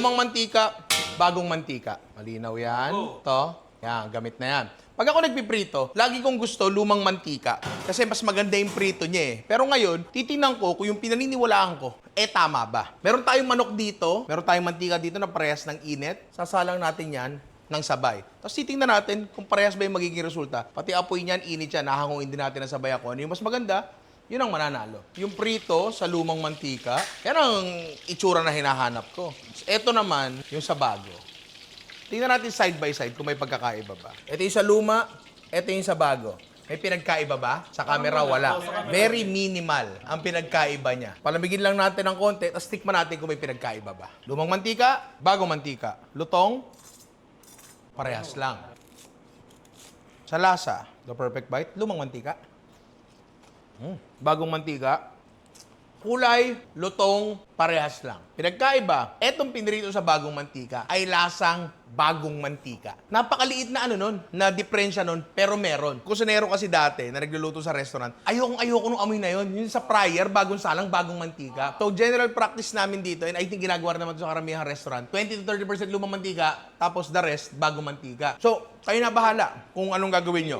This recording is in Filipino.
Lumang mantika, bagong mantika. Malinaw yan. To. Yan, gamit na yan. Pag ako nagpiprito, lagi kong gusto lumang mantika. Kasi mas maganda yung prito niya eh. Pero ngayon, titingnan ko kung yung pinaniniwalaan ko, eh tama ba? Meron tayong manok dito, meron tayong mantika dito na parehas ng init. Sasalang natin yan ng sabay. Tapos titingnan natin kung parehas ba yung magiging resulta. Pati apoy niyan, init yan, nahanguin din natin ng sabay ako. Ano yung mas maganda? Yun ang mananalo. Yung prito sa lumang mantika, yan ang itsura na hinahanap ko. Ito naman, yung sa bago. Tingnan natin side by side kung may pagkakaiba ba. Ito yung sa luma, ito yung sa bago. May pinagkaiba ba? Sa camera, wala. Very minimal ang pinagkaiba niya. Palamigin lang natin ng konti, tapos tikman natin kung may pinagkaiba ba. Lumang mantika, bagong mantika. Lutong, parehas lang. Sa lasa, the perfect bite, lumang mantika. Mm, bagong mantika, kulay, lutong, parehas lang. Pinagkaiba, etong pinirito sa bagong mantika ay lasang bagong mantika. Napakaliit na ano nun, na diferensya nun, pero meron. Kusinero kasi dati, na nagluluto sa restaurant, ayokong ayoko nung amoy na yun. Yun sa fryer, bagong salang, bagong mantika. So, general practice namin dito, and I think ginagawa naman sa karamihang restaurant, 20 to 30% lumang mantika, tapos the rest, bagong mantika. So, kayo na bahala kung anong gagawin nyo.